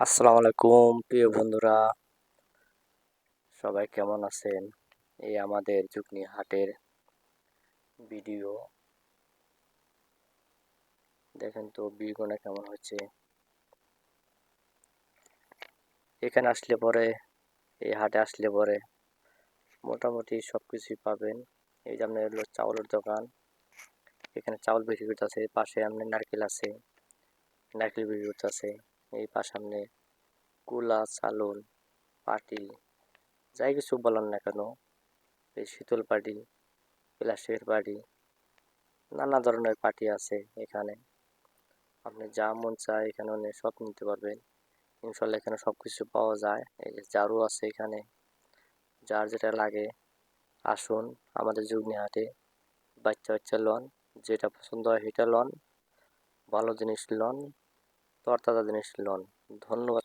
আসসালামু আলাইকুম, প্রিয় বন্ধুরা। সবাই কেমন আছেন? এই আমাদের যুগনি হাটের ভিডিও। দেখেন তো বিগুনা কেমন হচ্ছে? এখানে আসলে পরে, এই হাটে আসলে পরে মোটামুটি সব কিছুই পাবেন। এই যে আপনার হলো চাউলের দোকান। এখানে চাউল বিক্রি করতেছে পাশে আপনি নারকেল আছে, নারকেল বিক্রি করতেছে এই আপনি কুলা, চালুন পাটি যাই কিছু বলেন না কেন, এই শীতল পাটি, প্লাস্টিকের পাটি, নানা ধরনের পাটি আছে এখানে। আপনি যা মন চায় এখানে অনেক সব নিতে পারবেন। ইনশাল্লাহ এখানে সব কিছু পাওয়া যায়। এই যে ঝাড়ু আছে এখানে। যার যেটা লাগে, আসুন আমাদের হাটে। বাচ্চা বাচ্চা লন, যেটা পছন্দ হয় সেটা লন। ভালো জিনিস লন। তরতাজা জিনিস লন ধন্যবাদ